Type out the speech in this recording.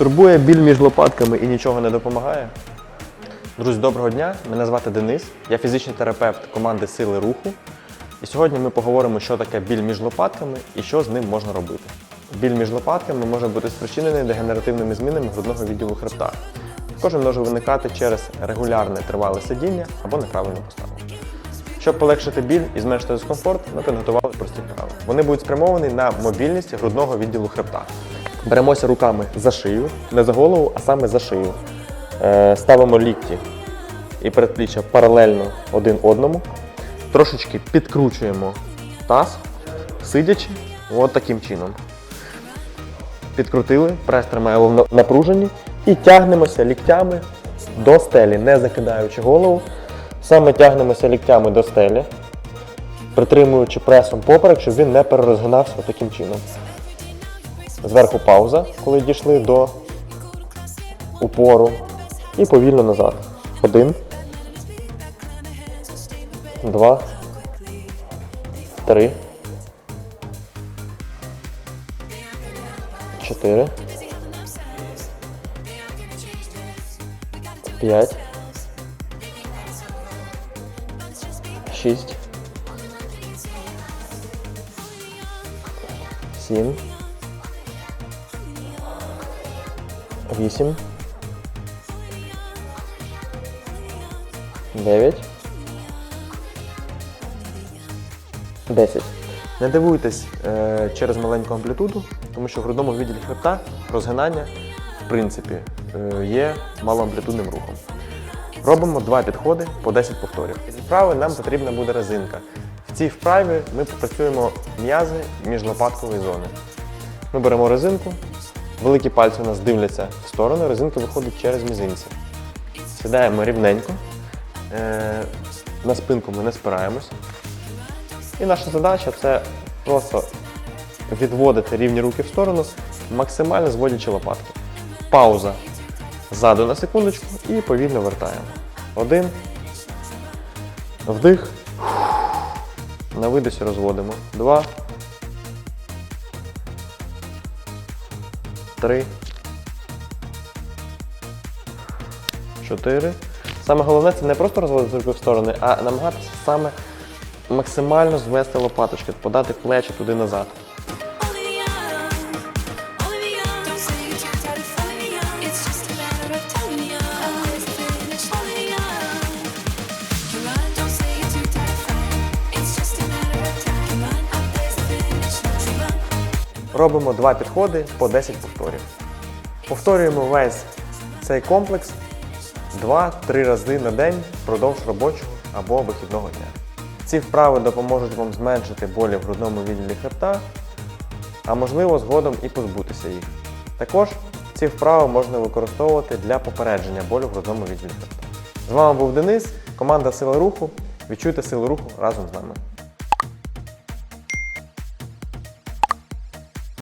Турбує біль між лопатками і нічого не допомагає. Друзі, доброго дня! Мене звати Денис. Я фізичний терапевт команди Сили руху. І сьогодні ми поговоримо, що таке біль між лопатками і що з ним можна робити. Біль між лопатками може бути спричинений дегенеративними змінами грудного відділу хребта. Також він може виникати через регулярне тривале сидіння або неправильну поставу. Щоб полегшити біль і зменшити дискомфорт, ми підготували прості вправи. Вони будуть спрямовані на мобільність грудного відділу хребта. Беремося руками за шию, не за голову, а саме за шию. Е, Ставимо лікті і передпліччя паралельно один одному. Трошечки підкручуємо таз, сидячи, от таким чином. Підкрутили, прес тримаємо в напруженні і тягнемося ліктями до стелі, не закидаючи голову. Саме тягнемося ліктями до стелі, притримуючи пресом поперек, щоб він не перерозгинався таким чином. Зверху пауза, коли дійшли до упору. І повільно назад. Один. Два. Три. Чотири. П'ять. Шість. Сім. Вісім. Дев'ять. Десять. Не дивуйтесь е, через маленьку амплітуду, тому що в грудному відділі хребта розгинання, в принципі, е, є малоамплітудним рухом. Робимо два підходи по 10 повторів. Із вправи нам потрібна буде резинка. В цій вправі ми попрацюємо м'язи міжлопаткової зони. Ми беремо резинку, великі пальці у нас дивляться в сторону, резинка виходить через мізинці. Сідаємо рівненько, е, на спинку ми не спираємось. І наша задача це просто відводити рівні руки в сторону, максимально зводячи лопатки. Пауза ззаду на секундочку і повільно вертаємо. Один. Вдих. На видосі розводимо. Два. Три. Чотири. Саме головне це не просто розводити руки в сторони, а намагатися саме максимально звести лопаточки, подати плечі туди назад. Робимо два підходи по 10 повторів. Повторюємо весь цей комплекс 2-3 рази на день впродовж робочого або вихідного дня. Ці вправи допоможуть вам зменшити болі в грудному відділі хребта, а можливо згодом і позбутися їх. Також ці вправи можна використовувати для попередження болю в грудному відділі хребта. З вами був Денис, команда Сила Руху. Відчуйте силу руху разом з нами.